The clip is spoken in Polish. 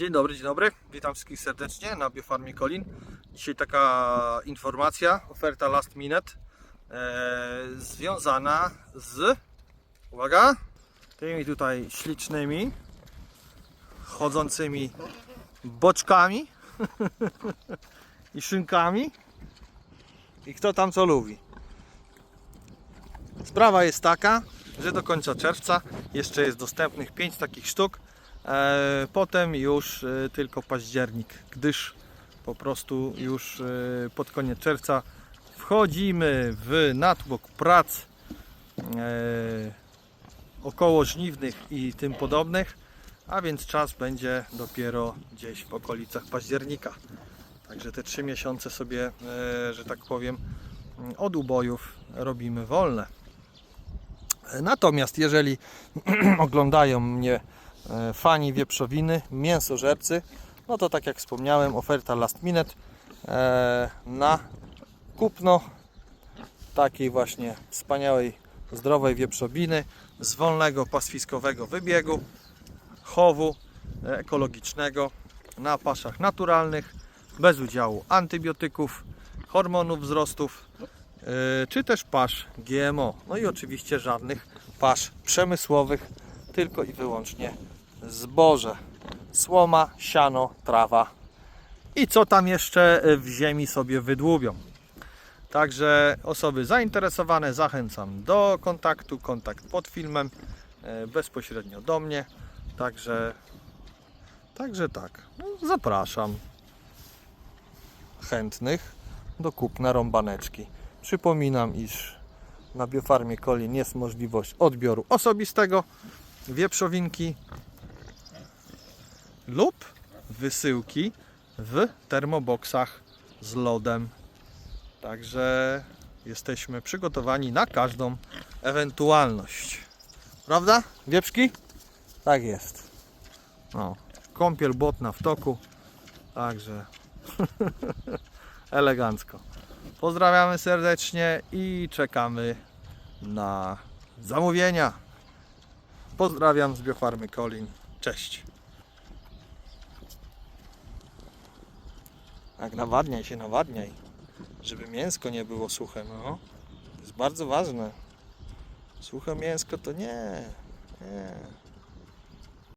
Dzień dobry, dzień dobry. Witam wszystkich serdecznie na Biofarmie Kolin. Dzisiaj taka informacja, oferta last minute e, związana z, uwaga, tymi tutaj ślicznymi, chodzącymi boczkami i szynkami. I kto tam co lubi. Sprawa jest taka, że do końca czerwca jeszcze jest dostępnych 5 takich sztuk. E, Potem już e, tylko październik, gdyż po prostu już e, pod koniec czerwca wchodzimy w natłok prac około żniwnych i tym podobnych, a więc czas będzie dopiero gdzieś w okolicach października. Także te 3 miesiące sobie, że tak powiem, od ubojów robimy wolne. Natomiast jeżeli oglądają mnie fani wieprzowiny, mięsożercy, no to tak jak wspomniałem, oferta last minute e, na kupno takiej właśnie wspaniałej, zdrowej wieprzowiny z wolnego pastwiskowego wybiegu, chowu e, ekologicznego na paszach naturalnych, bez udziału antybiotyków, hormonów wzrostów, e, czy też pasz GMO. No i oczywiście żadnych pasz przemysłowych, tylko i wyłącznie zboże. Słoma, siano, trawa i co tam jeszcze w ziemi sobie wydłubią. Także osoby zainteresowane zachęcam do kontaktu, kontakt pod filmem, e, bezpośrednio do mnie. Także, także tak, no, zapraszam chętnych do kupna rąbaneczki. Przypominam, iż na biofarmie Kolin jest możliwość odbioru osobistego wieprzowinki lub wysyłki w termoboksach z lodem. Także jesteśmy przygotowani na każdą ewentualność. Prawda, wieprzki? Tak jest. No, kąpiel błotna w toku. Także elegancko. Pozdrawiamy serdecznie i czekamy na zamówienia. Pozdrawiam z Biofarmy Kolin. Cześć. Tak, nawadniaj się, nawadniaj. Żeby mięsko nie było suche, no. To jest bardzo ważne. Suche mięsko to nie. Nie.